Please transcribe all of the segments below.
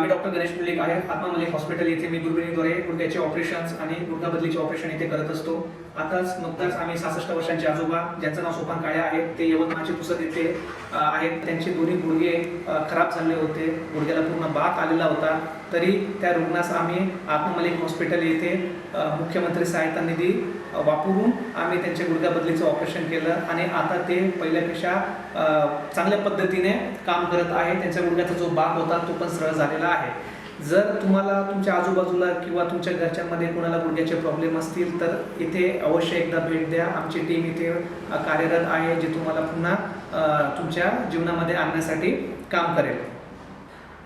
मी doctor Ganesh Mulik आहे. आत्मा Malik hospital येथे मी दुर्बिणीद्वारे गुडघ्याचे ऑपरेशन्स आणि गुडघा बदलीचे ऑपरेशन इथे करत असतो. आताच नुकताच आम्ही सहासष्ट वर्षांचे आजोबा ज्यांचं नाव सोपान काळे आहे ते यवतमाळचे पुसद येथे आहेत. त्यांचे दोन्ही गुडघे खराब झाले होते. गुडघ्याला पूर्ण बाक आलेला होता. तरी त्या रुग्णास आम्ही आत्मा मलिक हॉस्पिटल येथे मुख्यमंत्री सहायता निधी वापरून आम्ही त्यांचे गुडघ्या बदलीचं ऑपरेशन केलं. आणि आता ते पहिल्यापेक्षा चांगल्या पद्धतीने काम करत आहे. त्यांच्या गुडघ्याचा जो बाक होता तो पण सरळ झालेला आहे. जर तुम्हाला तुमच्या आजूबाजूला किंवा तुमच्या घरच्यामध्ये कोणाला गुडघ्याचे प्रॉब्लेम असतील तर इथे अवश्य एकदा भेट द्या. आमची टीम इथे कार्यरत आहे जे तुम्हाला पुन्हा तुमच्या जीवनामध्ये आणण्यासाठी काम करेल.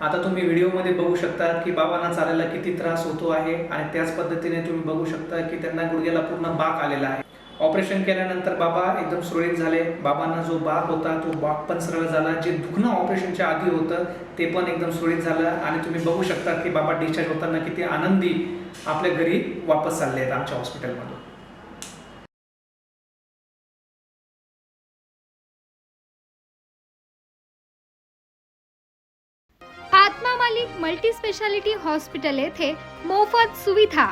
आता तुम्ही व्हिडिओमध्ये बघू शकता की बाबांना चालायला किती त्रास होतो आहे आणि त्याच पद्धतीने तुम्ही बघू शकता की त्यांना गुडघ्याला पूर्ण बाक आलेला आहे. ऑपरेशन केल्यानंतर बाबा एकदम सुरळीत झाले. बाबांना जो बाप होता तो बाप पण सरळ झाला. जे दुखणं ऑपरेशनच्या आधी होतं ते पण एकदम सुरळीत झालं. आणि तुम्ही बघू शकता की बाबा डिस्चार्ज होताना किती आनंदी आपल्या घरी वापस चालले आहेत आमच्या हॉस्पिटलमधून आत्मा मालिक मल्टी स्पेशालिटी हॉस्पिटल येथे मोफत सुविधा.